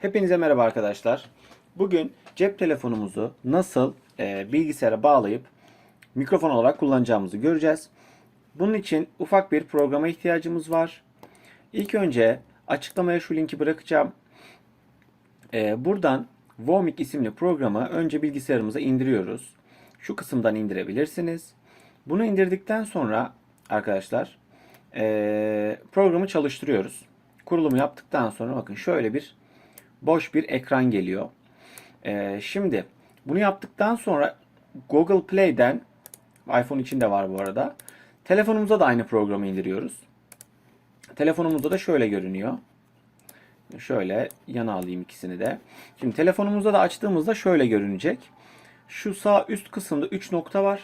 Hepinize merhaba arkadaşlar. Bugün cep telefonumuzu nasıl e, bilgisayara bağlayıp mikrofon olarak kullanacağımızı göreceğiz. Bunun için ufak bir programa ihtiyacımız var. İlk önce açıklamaya şu linki bırakacağım. E, buradan Vomic isimli programı önce bilgisayarımıza indiriyoruz. Şu kısımdan indirebilirsiniz. Bunu indirdikten sonra arkadaşlar e, programı çalıştırıyoruz. Kurulumu yaptıktan sonra bakın şöyle bir boş bir ekran geliyor. Ee, şimdi bunu yaptıktan sonra Google Play'den iPhone için de var bu arada. Telefonumuza da aynı programı indiriyoruz. Telefonumuzda da şöyle görünüyor. Şöyle yana alayım ikisini de. Şimdi telefonumuzda da açtığımızda şöyle görünecek. Şu sağ üst kısımda 3 nokta var.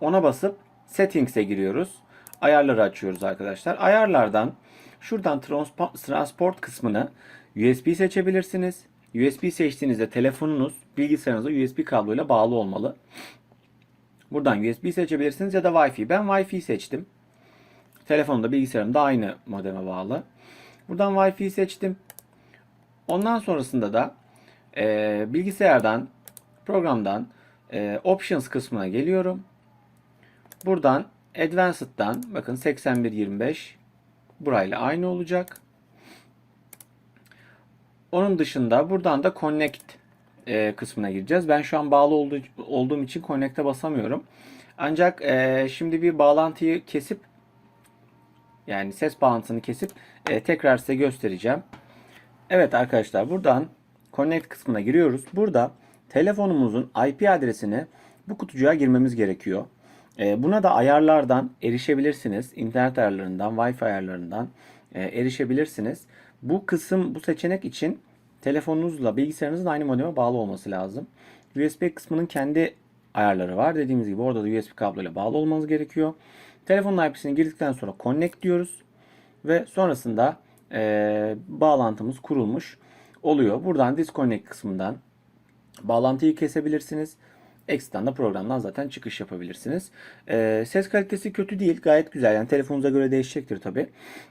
Ona basıp Settings'e giriyoruz. Ayarları açıyoruz arkadaşlar. Ayarlardan şuradan transport kısmını USB seçebilirsiniz. USB seçtiğinizde telefonunuz bilgisayarınıza USB kabloyla bağlı olmalı. Buradan USB seçebilirsiniz ya da Wi-Fi. Ben Wi-Fi seçtim. Telefonumda bilgisayarımda aynı modeme bağlı. Buradan Wi-Fi seçtim. Ondan sonrasında da e, bilgisayardan, programdan e, Options kısmına geliyorum. Buradan Advanced'dan bakın 8125 burayla aynı olacak. Onun dışında buradan da Connect e, kısmına gireceğiz. Ben şu an bağlı olduğu, olduğum için Connect'e basamıyorum. Ancak e, şimdi bir bağlantıyı kesip yani ses bağlantısını kesip e, tekrar size göstereceğim. Evet arkadaşlar buradan Connect kısmına giriyoruz. Burada telefonumuzun IP adresini bu kutucuğa girmemiz gerekiyor. E, buna da ayarlardan erişebilirsiniz. İnternet ayarlarından, Wi-Fi ayarlarından e, erişebilirsiniz. Bu kısım, bu seçenek için telefonunuzla bilgisayarınızın aynı modeme bağlı olması lazım. USB kısmının kendi ayarları var. Dediğimiz gibi orada da USB kabloyla bağlı olmanız gerekiyor. Telefonun IP'sini girdikten sonra connect diyoruz. Ve sonrasında e, bağlantımız kurulmuş oluyor. Buradan disconnect kısmından bağlantıyı kesebilirsiniz. Ekstradan da programdan zaten çıkış yapabilirsiniz. Ee, ses kalitesi kötü değil. Gayet güzel. Yani telefonunuza göre değişecektir tabi.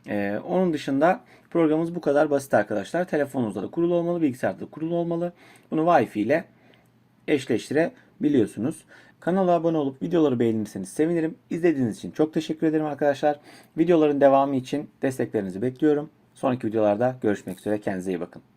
Ee, onun dışında programımız bu kadar basit arkadaşlar. Telefonunuzda da kurulu olmalı. Bilgisayarda da kurulu olmalı. Bunu Wi-Fi ile eşleştirebiliyorsunuz. Kanala abone olup videoları beğenirseniz sevinirim. İzlediğiniz için çok teşekkür ederim arkadaşlar. Videoların devamı için desteklerinizi bekliyorum. Sonraki videolarda görüşmek üzere. Kendinize iyi bakın.